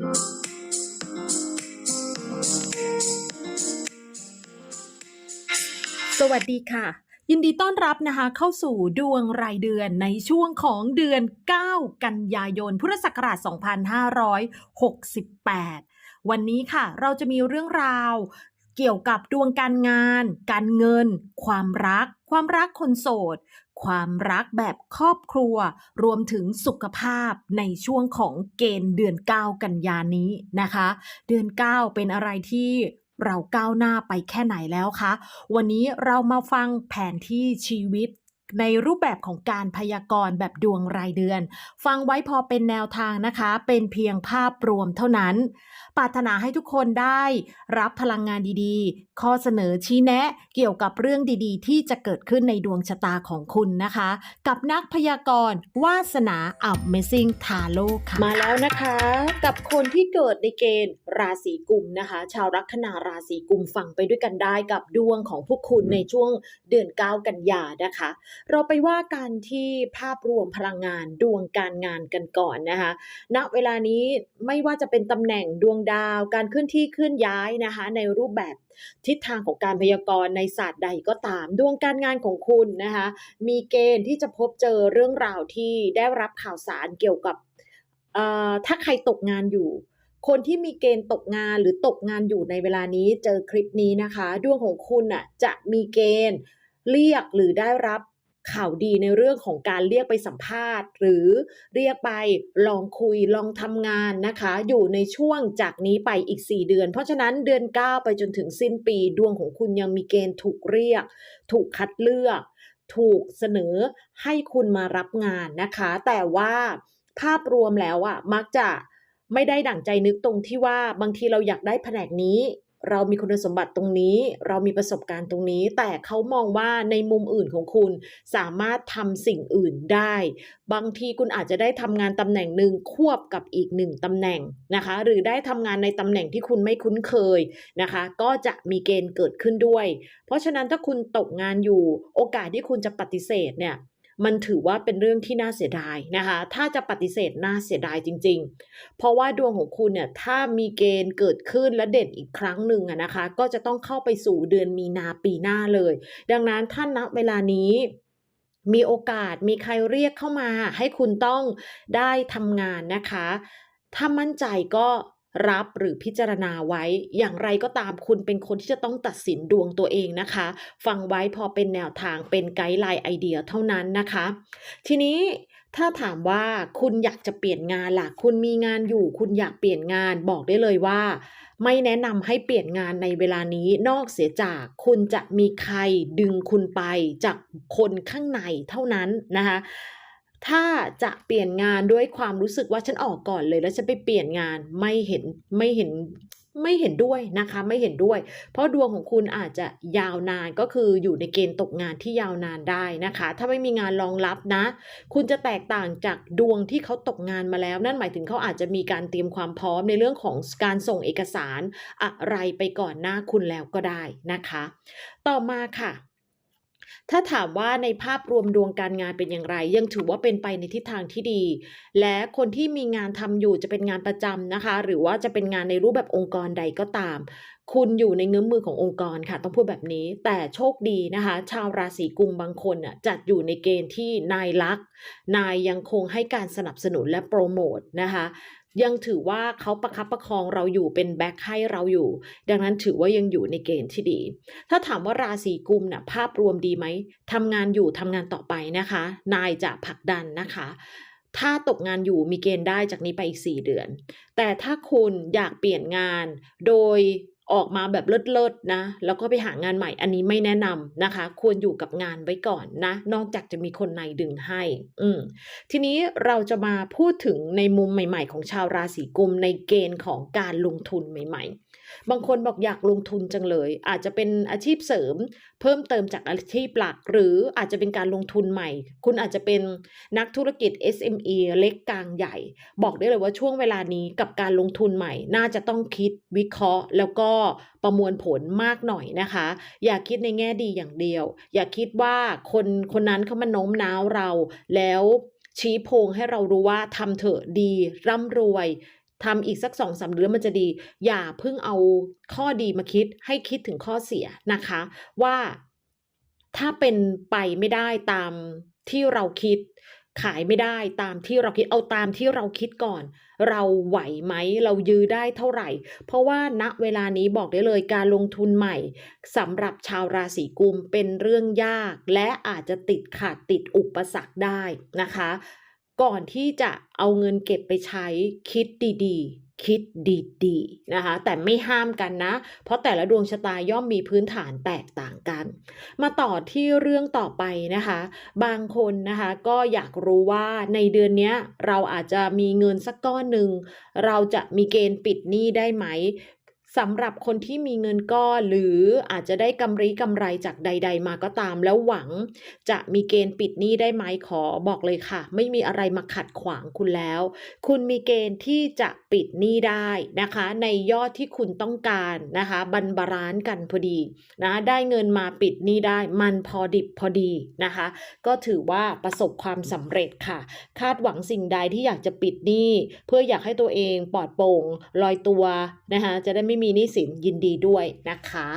สวัสดีค่ะ ยินดีต้อนรับนะคะเข้าสู่ดวงรายเดือนในช่วงของเดือน 9 กันยายน พุทธศักราช 2568 วันนี้ค่ะ เราจะมีเรื่องราวเกี่ยวกับดวงการงาน การเงิน ความรัก ความรักคนโสด ความรักแบบครอบครัว รวมถึงสุขภาพในช่วงของเกณฑ์เดือน 9 กันยานี้นะคะ เดือน 9 เป็นอะไรที่เราก้าวหน้าไปแค่ไหนแล้วคะ วันนี้เรามาฟังแผนที่ชีวิต ในรูปแบบของการพยากรณ์แบบดวงรายเดือน ฟังไว้พอเป็นแนวทางนะคะ เป็นเพียงภาพรวมเท่านั้น ปรารถนาให้ทุกคนได้รับพลังงานดีๆ ข้อเสนอชี้แนะเกี่ยวกับเรื่องดีๆ ที่จะเกิดขึ้นในดวงชะตาของคุณนะคะ กับนักพยากรณ์วาสนา Amazing t a r o ค่ะ มาแล้วนะคะ กับคนที่เกิดในเกณฑ์ราศีกุมนะคะ ชาวลัคนาราศีกุมฟังไปด้วยกันได้กับดวงของพวกคุณในช่วงเดือน 9 กันยานะคะเราไปว่ากันที่ภาพรวมพลังงานดวงการงานกันก่อนนะคะณเวลานี้ไม่ว่าจะเป็นตำแหน่งดวงดาว การเคลื่อนที่เคลื่อนย้ายนะคะในรูปแบบทิศทางของการพยากรณ์ในศาสตร์ใดก็ตาม ดวงการงานของคุณนะคะมีเกณฑ์ที่จะพบเจอเรื่องราวที่ได้รับข่าวสารเกี่ยวกับเอ่อถ้าใครตกงานอยู่ คนที่มีเกณฑ์ตกงานหรือตกงานอยู่ในเวลานี้เจอคลิปนี้นะคะ ดวงของคุณน่ะจะมีเกณฑ์เรียกหรือได้รับ ข่าวดีในเรื่องของการเรียกไปสัมภาษณ์ หรือเรียกไปลองคุยลองทำงานนะคะ อยู่ในช่วงจากนี้ไปอีก 4 เดือน เพราะฉะนั้นเดือน 9 ไปจนถึงสิ้นปีดวงของคุณยังมีเกณฑ์ถูกเรียก ถูกคัดเลือก ถูกเสนอให้คุณมารับงานนะคะ แต่ว่าภาพรวมแล้วอะมักจะไม่ได้ดั่งใจนึกตรงที่ว่าบางทีเราอยากได้แผนกนี้ เรามีคุณสมบัติตรงนี้ เรามีประสบการณ์ตรงนี้ แต่เขามองว่าในมุมอื่นของคุณสามารถทำสิ่งอื่นได้ บางทีคุณอาจจะได้ทำงานตำแหน่งหนึ่งควบกับอีกหนึ่งตำแหน่งนะคะ หรือได้ทำงานในตำแหน่งที่คุณไม่คุ้นเคยนะคะ ก็จะมีเกณฑ์เกิดขึ้นด้วย เพราะฉะนั้นถ้าคุณตกงานอยู่ โอกาสที่คุณจะปฏิเสธเนี่ย มันถือว่าเป็นเรื่องที่น่าเสียดายนะคะ ถ้าจะปฏิเสธน่าเสียดายจริง ๆ เพราะว่าดวงของคุณเนี่ยถ้ามีเกณฑ์เกิดขึ้นและเด่นอีกครั้งหนึ่งอะนะคะ ก็จะต้องเข้าไปสู่เดือนมีนาปีหน้าเลย ดังนั้นถ้านณเวลานี้มีโอกาสมีใครเรียกเข้ามา ให้คุณต้องได้ทำงานนะคะ ถ้ามั่นใจก็ รับหรือพิจารณาไว้ อย่างไรก็ตามคุณเป็นคนที่จะต้องตัดสินดวงตัวเองนะคะ ฟังไว้พอเป็นแนวทางเป็นไกด์ไลน์ไอเดียเท่านั้นนะคะ ทีนี้ถ้าถามว่าคุณอยากจะเปลี่ยนงานล่ะ คุณมีงานอยู่ คุณอยากเปลี่ยนงานบอกได้เลยว่า ไม่แนะนำให้เปลี่ยนงานในเวลานี้นอกเสียจากคุณจะมีใครดึงคุณไปจากคนข้างในเท่านั้นนะคะ ถ้าจะเปลี่ยนงานด้วยความรู้สึกว่าฉันออกก่อนเลย แล้วฉันไปเปลี่ยนงานไม่เห็นไม่เห็นไม่เห็นด้วยนะคะไม่เห็นด้วย เพราะดวงของคุณอาจจะยาวนานก็คืออยู่ในเกณฑ์ตกงานที่ยาวนานได้นะคะ ถ้าไม่มีงานรองรับนะ คุณจะแตกต่างจากดวงที่เขาตกงานมาแล้ว นั่นหมายถึงเขาอาจจะมีการเตรียมความพร้อมในเรื่องของการส่งเอกสารอะไรไปก่อนหน้าคุณแล้วก็ได้นะคะ ต่อมาค่ะ ถ้าถามว่าในภาพรวมดวงการงานเป็นอย่างไร ยังถือว่าเป็นไปในทิศทางที่ดี และคนที่มีงานทำอยู่จะเป็นงานประจำนะคะ หรือว่าจะเป็นงานในรูปแบบองค์กรใดก็ตาม คุณอยู่ในเงื้อมมือขององค์กรค่ะ ต้องพูดแบบนี้ แต่โชคดีนะคะ ชาวราศีกุมบางคนน่ะจัดอยู่ในเกณฑ์ที่นายรัก นายยังคงให้การสนับสนุนและโปรโมทนะคะ ยังถือว่าเขาประคับประคองเราอยู่เป็นแบ็คให้เราอยู่ ดังนั้นถือว่ายังอยู่ในเกณฑ์ที่ดี ถ้าถามว่าราศีกุมน่ะภาพรวมดีไหมทำงานอยู่ทำงานต่อไปนะคะ นายจะผลักดันนะคะถ้าตกงานอยู่มีเกณฑ์ได้จากนี้ไปอีก 4 เดือน แต่ถ้าคุณอยากเปลี่ยนงานโดย ออกมาแบบเลิศๆนะ แล้วก็ไปหางานใหม่อันนี้ไม่แนะนำนะคะ ควรอยู่กับงานไว้ก่อนนะ นอกจากจะมีคนในดึงให้ อืมทีนี้เราจะมาพูดถึงในมุมใหม่ ๆ ของชาวราศีกุมในเกณฑ์ของการลงทุนใหม่ ๆ บางคนบอกอยากลงทุนจังเลย อาจจะเป็นอาชีพเสริม เพิ่มเติมจากอาชีพหลัก หรืออาจจะเป็นการลงทุนใหม่ คุณอาจจะเป็นนักธุรกิจ SME เล็กกลางใหญ่ บอกได้เลยว่าช่วงเวลานี้กับการลงทุนใหม่ น่าจะต้องคิดวิเคราะห์ แล้วก็ประมวลผลมากหน่อยนะคะ อย่าคิดในแง่ดีอย่างเดียว อย่าคิดว่าคนคนนั้นเขามาโน้มน้าวเราแล้วชี้โพงให้เรารู้ว่าทำเถอะดีร่ำรวย ทำอีกสักสองสามเดือนมันจะดี อย่าเพิ่งเอาข้อดีมาคิดให้คิดถึงข้อเสียนะคะ ว่าถ้าเป็นไปไม่ได้ตามที่เราคิด ขายไม่ได้ตามที่เราคิดเอาตามที่เราคิดก่อน เราไหวไหมเรายื้อได้เท่าไหร่ เพราะว่าณเวลานี้บอกได้เลยการลงทุนใหม่สำหรับชาวราศีกุมเป็นเรื่องยาก และอาจจะติดขัดติดอุปสรรคได้นะคะ ก่อนที่จะเอาเงินเก็บไปใช้คิดดีๆ คิดดีๆนะคะ แต่ไม่ห้ามกันนะ เพราะแต่ละดวงชะตาย่อมมีพื้นฐานแตกต่างกัน มาต่อที่เรื่องต่อไปนะคะ บางคนนะคะก็อยากรู้ว่าในเดือนนี้เราอาจจะมีเงินสักก้อนหนึ่ง เราจะมีเกณฑ์ปิดหนี้ได้ไหม สำหรับคนที่มีเงินก้อนหรืออาจจะได้กำไรกำไรจากใด ๆ มาก็ตาม แล้วหวังจะมีเกณฑ์ปิดหนี้ได้ไหมขอบอกเลยค่ะ ไม่มีอะไรมาขัดขวางคุณแล้ว คุณมีเกณฑ์ที่จะปิดหนี้ได้นะคะ ในยอดที่คุณต้องการนะคะบันบาลานกันพอดีนะได้เงินมาปิดหนี้ได้ มันพอดิบพอดีนะคะ ก็ถือว่าประสบความสำเร็จค่ะ คาดหวังสิ่งใดที่อยากจะปิดหนี้ เพื่ออยากให้ตัวเองปลอดโปร่งลอยตัวนะคะจะได้ไม่มีหนี้สินยินดีด้วยนะคะ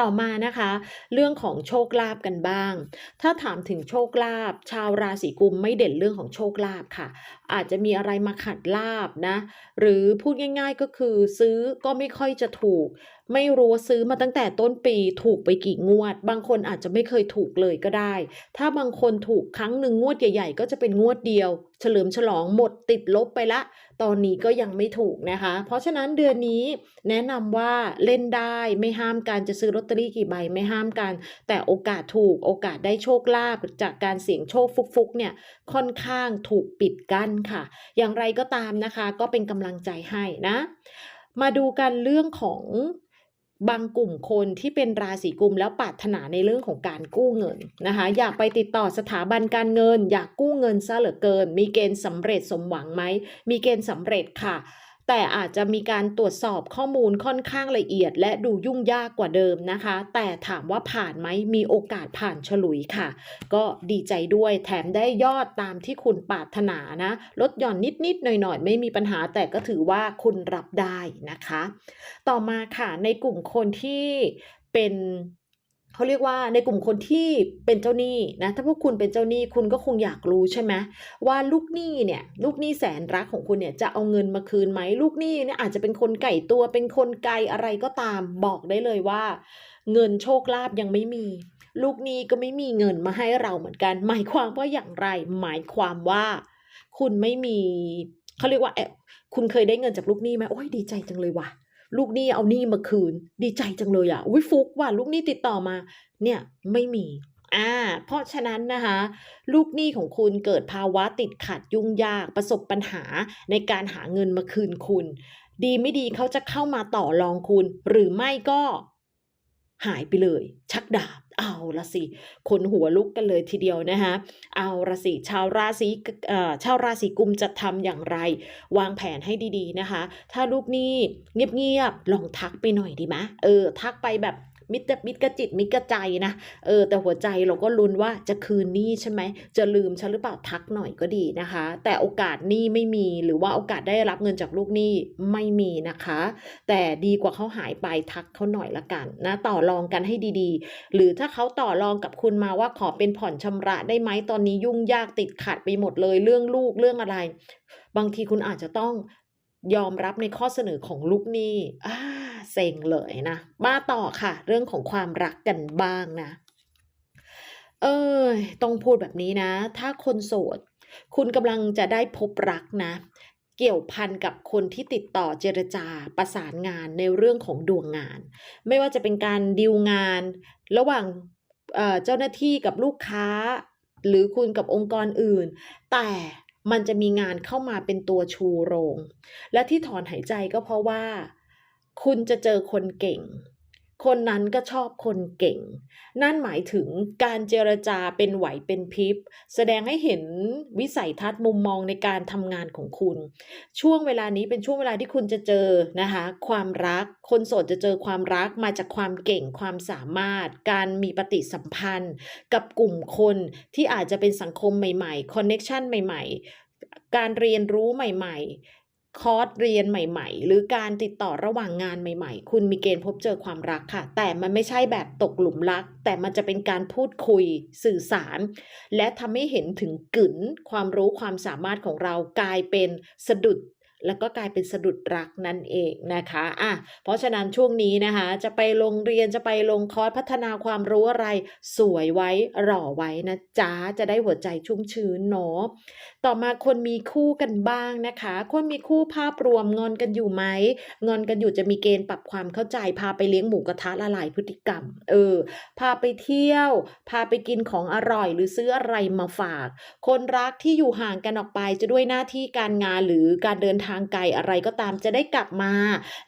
ต่อมานะคะ เรื่องของโชคลาภกันบ้าง ถ้าถามถึงโชคลาภชาวราศีกุมไม่เด่นเรื่องของโชคลาภค่ะ อาจจะมีอะไรมาขัดลาบนะ หรือพูดง่ายๆก็คือซื้อก็ไม่ค่อยจะถูก ไม่รู้ว่าซื้อมาตั้งแต่ต้นปีถูกไปกี่งวด บางคนอาจจะไม่เคยถูกเลยก็ได้ ถ้าบางคนถูกครั้งหนึ่งงวดใหญ่ ๆ ก็จะเป็นงวดเดียว เฉลิมฉลองหมดติดลบไปละ ตอนนี้ก็ยังไม่ถูกนะคะ เพราะฉะนั้นเดือนนี้แนะนำว่าเล่นได้ไม่ห้ามการจะซื้อลอตเตอรี่กี่ใบไม่ห้ามกัน แต่โอกาสถูกโอกาสได้โชคลาภจากการเสี่ยงโชคฟุกๆเนี่ยค่อนข้างถูกปิดกั้นค่ะ อย่างไรก็ตามนะคะ ก็เป็นกำลังใจให้นะ มาดูกันเรื่องของ บางกลุ่มคนที่เป็นราศีกุมแล้วปรารถนาในเรื่องของการกู้เงินนะคะอยากไปติดต่อสถาบันการเงิน อยากกู้เงินซะเหลือเกิน มีเกณฑ์สำเร็จสมหวังไหมมีเกณฑ์สำเร็จค่ะ แต่อาจจะมีการตรวจสอบข้อมูลค่อนข้างละเอียด และดูยุ่งยากกว่าเดิมนะคะ แต่ถามว่าผ่านไหมมีโอกาสผ่านฉลุยค่ะ ก็ดีใจด้วยแถมได้ยอดตามที่คุณปรารถนานะ ลดหย่อนนิดๆหน่อยๆ ไม่มีปัญหาแต่ก็ถือว่าคุณรับได้นะคะ ต่อมาค่ะในกลุ่มคนที่เป็น เขาเรียกว่าในกลุ่มคนที่เป็นเจ้าหนี้นะถ้าพวกคุณเป็นเจ้าหนี้คุณก็คงอยากรู้ใช่ไหมว่าลูกหนี้เนี่ยลูกหนี้แสนรักของคุณเนี่ยจะเอาเงินมาคืนไหมลูกหนี้เนี่ยอาจจะเป็นคนไก่ตัวเป็นคนไกลอะไรก็ตามบอกได้เลยว่า เงินโชคลาภยังไม่มี ลูกหนี้ก็ไม่มีเงินมาให้เราเหมือนกัน หมายความว่าอย่างไร หมายความว่า คุณไม่มีเขาเรียกว่าแอบคุณเคยได้เงินจากลูกหนี้ไหมโอ้ยดีใจจังเลยว่ะ ลูกหนี้เอาหนี้มาคืน ดีใจจังเลยอะอุ้ยฟุกว่ะลูกหนี้ติดต่อมา เนี่ยไม่มีอ่าเพราะฉะนั้นนะคะ ลูกหนี้ของคุณเกิดภาวะติดขัดยุ่งยากประสบปัญหาในการหาเงินมาคืนคุณ ดีไม่ดีเขาจะเข้ามาต่อรองคุณ หรือไม่ก็หายไปเลย ชักดาบ เอาละสิคนหัวลุกกันเลยทีเดียวนะคะเอาละสิชาวราศีเอ่อชาวราศีกุมจะทำอย่างไร วางแผนให้ดีๆนะคะ ถ้าลูกนี้เงียบๆลองทักไปหน่อยดีไหมเออทักไปแบบ มิตรมิตรกระจิตมิตรกระใจนะเออแต่หัวใจเราก็ลุ้นว่าจะคืนหนี้ใช่ไหมจะลืมฉันหรือเปล่าทักหน่อยก็ดีนะคะ แต่โอกาสหนี้ไม่มีหรือว่าโอกาสได้รับเงินจากลูกหนี้ไม่มีนะคะ แต่ดีกว่าเขาหายไปทักเขาหน่อยละกันนะต่อรองกันให้ดีๆ หรือถ้าเขาต่อรองกับคุณมาว่าขอเป็นผ่อนชำระได้ไหมตอนนี้ยุ่งยากติดขัดไปหมดเลยเรื่องลูกเรื่องอะไร บางทีคุณอาจจะต้อง ยอมรับในข้อเสนอของลูกหนี้อ่าเซ็งเลยนะ มาต่อค่ะ เรื่องของความรักกันบ้างนะ เอ้ยต้องพูดแบบนี้นะ ถ้าคนโสด คุณกำลังจะได้พบรักนะ เกี่ยวพันกับคนที่ติดต่อเจรจาประสานงานในเรื่องของดวงงาน ไม่ว่าจะเป็นการดีลงาน ระหว่างเอ่อเจ้าหน้าที่กับลูกค้า หรือคุณกับองค์กรอื่น แต่ มันจะมีงานเข้ามาเป็นตัวชูโรง และที่ถอนหายใจก็เพราะว่า คุณจะเจอคนเก่ง คนนั้นก็ชอบคนเก่ง นั่นหมายถึงการเจรจาเป็นไหวเป็นพริบ แสดงให้เห็นวิสัยทัศน์มุมมองในการทำงานของคุณ ช่วงเวลานี้เป็นช่วงเวลาที่คุณจะเจอนะคะความรัก คนโสดจะเจอความรักมาจากความเก่งความสามารถ การมีปฏิสัมพันธ์ กับกลุ่มคนที่อาจจะเป็นสังคมใหม่ๆคอนเน็ชันใหม่ ๆ การเรียนรู้ใหม่ ๆ คอร์สเรียนใหม่ ๆ หรือการติดต่อระหว่างงานใหม่ ๆ คุณมีเกณฑ์พบเจอความรักค่ะ แต่มันไม่ใช่แบบตกหลุมรัก แต่มันจะเป็นการพูดคุยสื่อสาร และทำให้เห็นถึงกึ๋นความรู้ความสามารถของเรากลายเป็นสะดุด แล้วก็กลายเป็นสะดุดรักนั่นเองนะคะอะเพราะฉะนั้นช่วงนี้นะคะจะไปโรงเรียนจะไปลงคอร์สพัฒนาความรู้อะไร สวยไว้หล่อไว้นะจ๊ะจะได้หัวใจชุ่มชื้นเนาะต่อมาคนมีคู่กันบ้างนะคะ คนมีคู่ภาพรวมงอนกันอยู่ไหมงอนกันอยู่จะมีเกณฑ์ปรับความเข้าใจ พาไปเลี้ยงหมูกระทะละลายพฤติกรรม เออ พาไปเที่ยว พาไปกินของอร่อย หรือซื้ออะไรมาฝาก คนรักที่อยู่ห่างกันออกไปจะด้วยหน้าที่การงานหรือการเดินทางไกลอะไรก็ตามจะได้กลับมา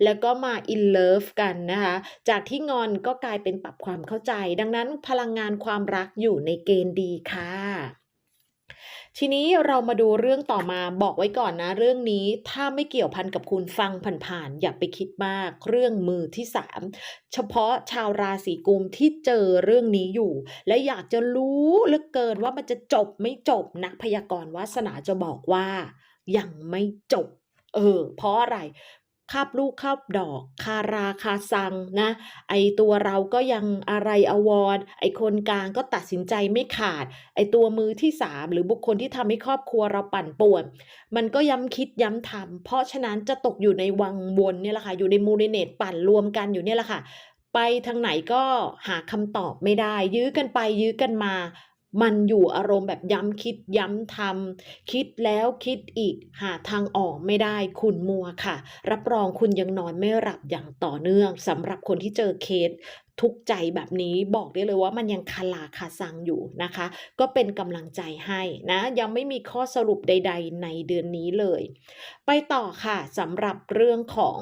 แล้วก็มา in love กันนะคะ จากที่งอนก็กลายเป็นปรับความเข้าใจ ดังนั้นพลังงานความรักอยู่ในเกณฑ์ดีค่ะทีนี้เรามาดูเรื่องต่อมาบอกไว้ก่อนนะ เรื่องนี้ถ้าไม่เกี่ยวพันกับคุณฟังผ่านๆอย่าไปคิดมากเรื่องมือที่สามเฉพาะชาวราศีกุมที่เจอเรื่องนี้อยู่ และอยากจะรู้เหลือเกินว่ามันจะจบไม่จบนักพยากรณ์วาสนาจะบอกว่ายังไม่จบ เออ เพราะอะไรคาบลูกคาบดอก คาราคาซังนะ ไอตัวเราก็ยังอะไรอววรไอคนกลางก็ตัดสินใจไม่ขาด ไอตัวมือที่สามหรือบุคคลที่ทำให้ครอบครัวเราปั่นป่วน มันก็ย้ำคิดย้ำทำเพราะฉะนั้นจะตกอยู่ในวังวนเนี่ยแหละค่ะ อยู่ในมูลิเนตปั่นรวมกันอยู่เนี่ยแหละค่ะ ไปทางไหนก็หาคำตอบไม่ได้ ยื้อกันไปยื้อกันมา มันอยู่อารมณ์แบบย้ำคิดย้ำทำคิดแล้วคิดอีกหาทางออกไม่ได้คุณมัวค่ะ รับรองคุณยังนอนไม่หลับอย่างต่อเนื่องสำหรับคนที่เจอเคสทุกใจแบบนี้บอกได้เลยว่ามันยังคาลาคาซังอยู่นะคะ ก็เป็นกำลังใจให้นะยังไม่มีข้อสรุปใด ๆ ในเดือนนี้เลย ไปต่อค่ะสำหรับเรื่องของ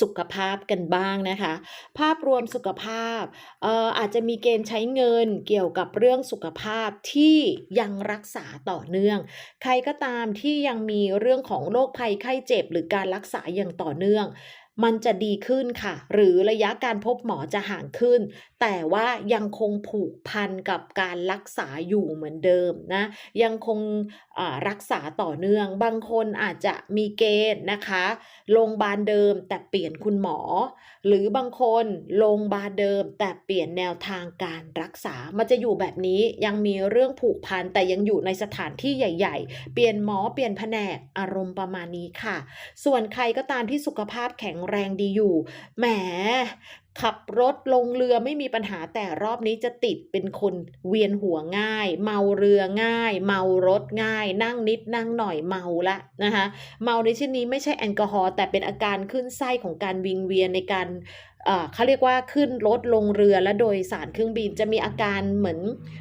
สุขภาพกันบ้างนะคะ ภาพรวมสุขภาพเอ่ออาจจะมีเกณฑ์ใช้เงินเกี่ยวกับเรื่องสุขภาพที่ยังรักษาต่อเนื่อง ใครก็ตามที่ยังมีเรื่องของโรคภัยไข้เจ็บ หรือการรักษาอย่างต่อเนื่อง มันจะดีขึ้นค่ะ หรือระยะการพบหมอจะห่างขึ้น แต่ว่ายังคงผูกพันกับการรักษาอยู่เหมือนเดิมนะ ยังคงรักษาต่อเนื่อง บางคนอาจจะมีเกณฑ์นะคะโรงพยาบาลเดิมแต่เปลี่ยนคุณหมอ หรือบางคนโรงพยาบาลเดิม แต่เปลี่ยนแนวทางการรักษา มันจะอยู่แบบนี้ยังมีเรื่องผูกพันแต่ยังอยู่ในสถานที่ใหญ่ ๆ เปลี่ยนหมอเปลี่ยนแผนกอารมณ์ประมาณนี้ค่ะ ส่วนใครก็ตามที่สุขภาพแข็งแรงดีอยู่ แหม ขับรถลงเรือไม่มีปัญหาแต่รอบนี้จะติดเป็นคนเวียนหัวง่าย เมาเรือง่าย เมารถง่าย นั่งนิดนั่งหน่อยเมาละนะคะ เมาในที่นี้ไม่ใช่แอลกอฮอล์แต่เป็นอาการขึ้นไส้ของการวิงเวียนในการ เขาเรียกว่าขึ้นรถลงเรือและโดยสารเครื่องบินจะมีอาการเหมือน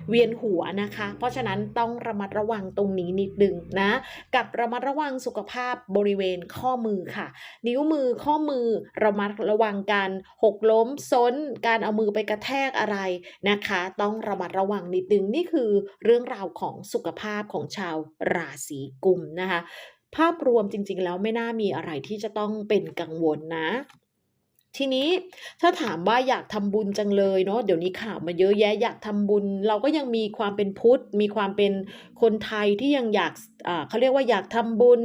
เวียนหัวนะคะ เพราะฉะนั้นต้องระมัดระวังตรงนี้นิดนึงนะ กับระมัดระวังสุขภาพบริเวณข้อมือค่ะ นิ้วมือข้อมือระมัดระวังการหกล้มซนการเอามือไปกระแทกอะไรนะคะ ต้องระมัดระวังนิดนึงนี่คือเรื่องราวของสุขภาพของชาวราศีกุมนะคะ ภาพรวมจริงๆแล้วไม่น่ามีอะไรที่จะต้องเป็นกังวลนะ ทีนี้ถ้าถามว่าอยากทำบุญจังเลยเนาะเดี๋ยวนี้ข่าวมาเยอะแยะอยากทำบุญ เราก็ยังมีความเป็นพุทธ มีความเป็นคนไทยที่ยังอยากอ่าเขาเรียกว่าอยากทำบุญ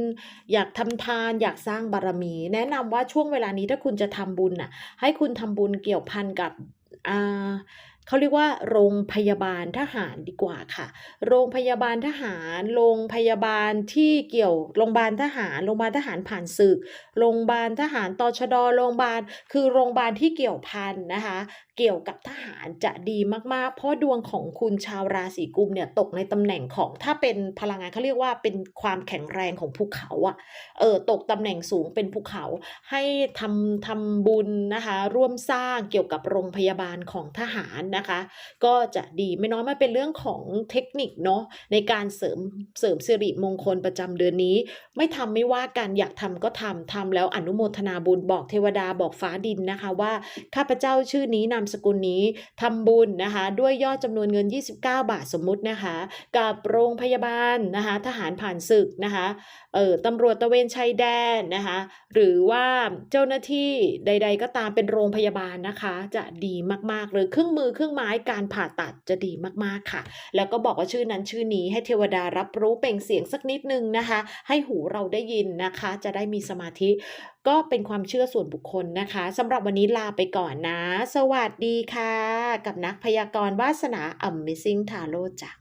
อยากทำทาน อยากสร้างบารมี แนะนำว่าช่วงเวลานี้ถ้าคุณจะทำบุญน่ะให้คุณทำบุญเกี่ยวพันกับอ่า เขาเรียกว่า โรงพยาบาลทหารดีกว่าค่ะ โรงพยาบาลทหาร โรงพยาบาลที่เกี่ยว โรงพยาบาลทหาร โรงพยาบาลทหารผ่านศึก โรงพยาบาลทหารตชด โรงพยาบาล คือโรงพยาบาลที่เกี่ยวพันนะคะ เกี่ยวกับทหารจะดีมากๆ เพราะดวงของคุณชาวราศีกุมเนี่ยตกในตำแหน่งของ ถ้าเป็นพลังงานเขาเรียกว่าเป็นความแข็งแรงของภูเขาอะเออตกตำแหน่งสูงเป็นภูเขาให้ทำทำบุญนะคะ ร่วมสร้างเกี่ยวกับโรงพยาบาลของทหารนะคะ ก็จะดีไม่น้อยมันเป็นเรื่องของเทคนิคเนาะในการเสริมเสริมสิริมงคลประจำเดือนนี้ ไม่ทำไม่ว่ากันอยากทำก็ทำทำแล้วอนุโมทนาบุญบอกเทวดาบอกฟ้าดินนะคะว่า ข้าพเจ้าชื่อนี้นามสกุลนี้ทำบุญนะคะ ด้วยยอดจำนวนเงิน 29 บาทสมมุตินะคะ กับโรงพยาบาลนะคะทหารผ่านศึกนะคะเอ่อตำรวจตะเวนชายแดนนะคะหรือว่าเจ้าหน้าที่ใด ๆ ก็ตามเป็นโรงพยาบาลนะคะ จะดีมากๆเลยเครื่องมือเครื่องรื่องไม้การผ่าตัดจะดีมากๆค่ะ แล้วก็บอกว่าชื่อนั้นชื่อนี้ให้เทวดารับรู้เป่งเสียงสักนิดนึงนะคะ ให้หูเราได้ยินนะคะ จะได้มีสมาธิก็เป็นความเชื่อส่วนบุคคลนะคะสำหรับวันนี้ลาไปก่อนนะ สวัสดีค่ะ กับนักพยากรณ์วาสนา Amazing Tarot จ้ะ